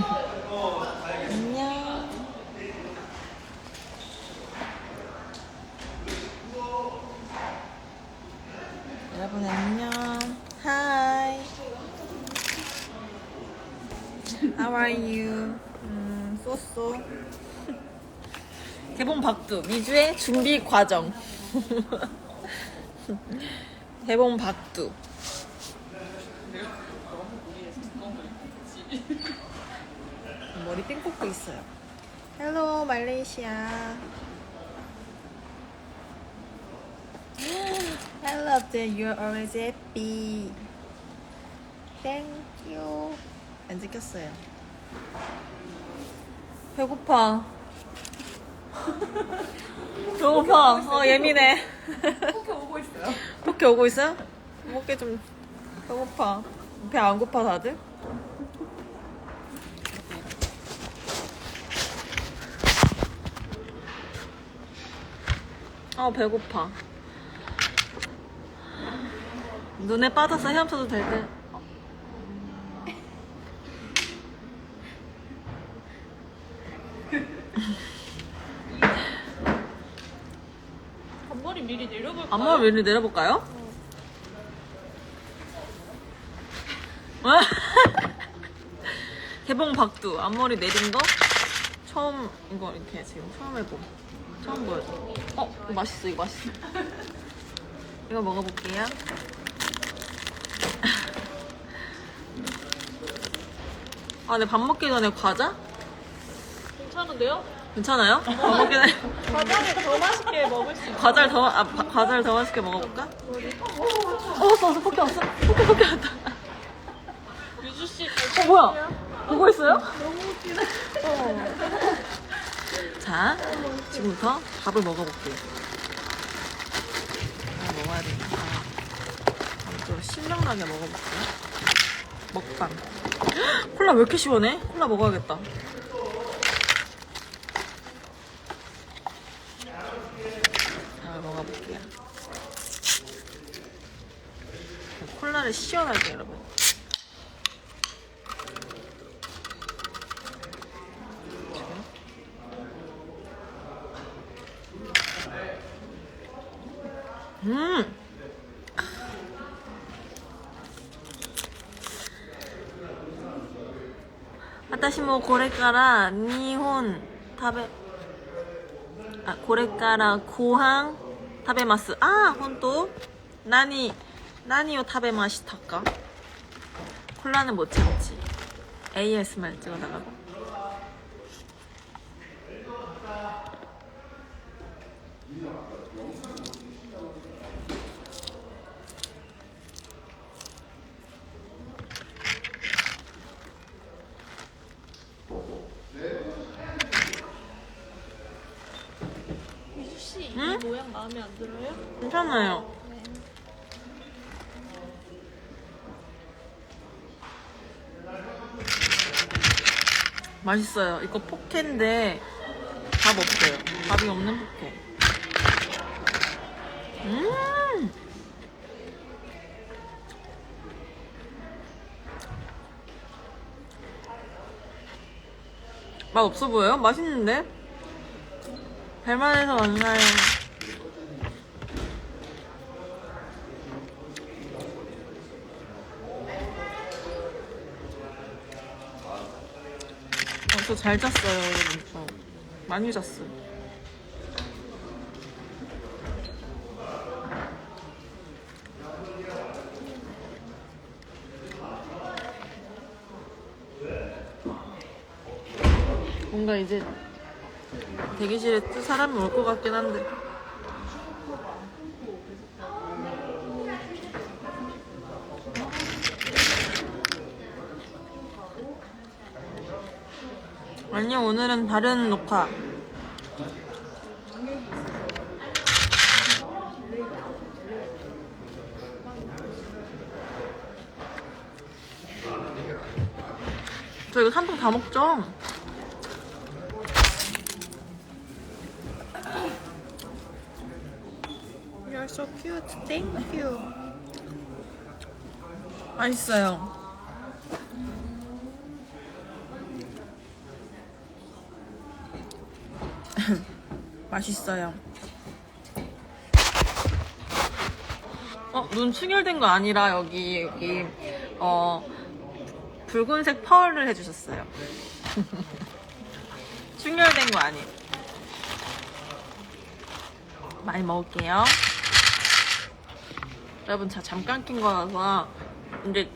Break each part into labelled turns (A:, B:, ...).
A: 안녕. 여러분 안녕. Hi. How are you? 음, 쏘쏘. 개봉 박두 미주의 준비 과정. 개봉 박두. 머리 삥 뽑고 있어요. Hello, 말레이시아. I love that you're always happy. Thank you. 안 찍혔어요. 배고파. 배고파. 어, 예민해.
B: 이렇게 오고 있어요.
A: 포켓 오고 있어요? 먹게 좀 배고파. 배 안 고파 다들? 아 배고파. 눈에 빠져서 헤엄쳐도 될 듯.
B: 앞머리 미리 내려볼까요?
A: 앞머리 위로 내려볼까요? 개봉 박두 앞머리 내린 거 처음 이거 이렇게 지금 처음 해봄 처음 보여줘 어 이거 맛있어 이거 맛있어 이거 먹어볼게요 아 근데 밥 먹기 전에 과자?
B: 괜찮은데요?
A: 괜찮아요? 밥 먹기 전에
B: 과자를 더 맛있게 먹을 수 있어요.
A: 과자를 더, 아, 바- 과자를 더 맛있게 먹어볼까? 어, 왔어, 왔어, 포켓 왔어. 포켓, 포켓 왔다.
B: 유주 씨,
A: 어, 뭐야? 보고 있어요?
B: 너무 웃기네.
A: 자, 지금부터 밥을 먹어볼게요. 아, 먹어야? 아, 좀 신명나게 먹어볼게요. 먹방. 헉, 콜라 왜 이렇게 시원해? 콜라 먹어야겠다. 자, 먹어볼게요. 콜라를 시원하게, 여러분. 음! 私もこれから日本食べあこれからご飯食べますあ本当何何を食べましたか 콜라는 못 참지 ASMR 찍어달라고
B: 마음에 안 들어요?
A: 괜찮아요
B: 네.
A: 맛있어요. 이거 포케인데 밥 없어요. 밥이 없는 포케. 음. 맛 없어 보여요? 맛있는데? 별만해서 왔나요? 저 잘 잤어요, 여러분. 저 많이 잤어요. 뭔가 이제 대기실에 또 사람이 올 것 같긴 한데. 아니요, 오늘은 다른 녹화. 저 이거 한통다 먹죠? You're so cute. Thank you. 맛있어요. 맛있어요. 어, 눈 충혈된 거 아니라 여기 여기 어 붉은색 펄을 해주셨어요. 충혈된 거 아니에요. 많이 먹을게요. 여러분 자 잠깐 낀 거라서 이제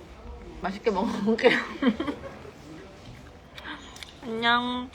A: 맛있게 먹어볼게요. 안녕.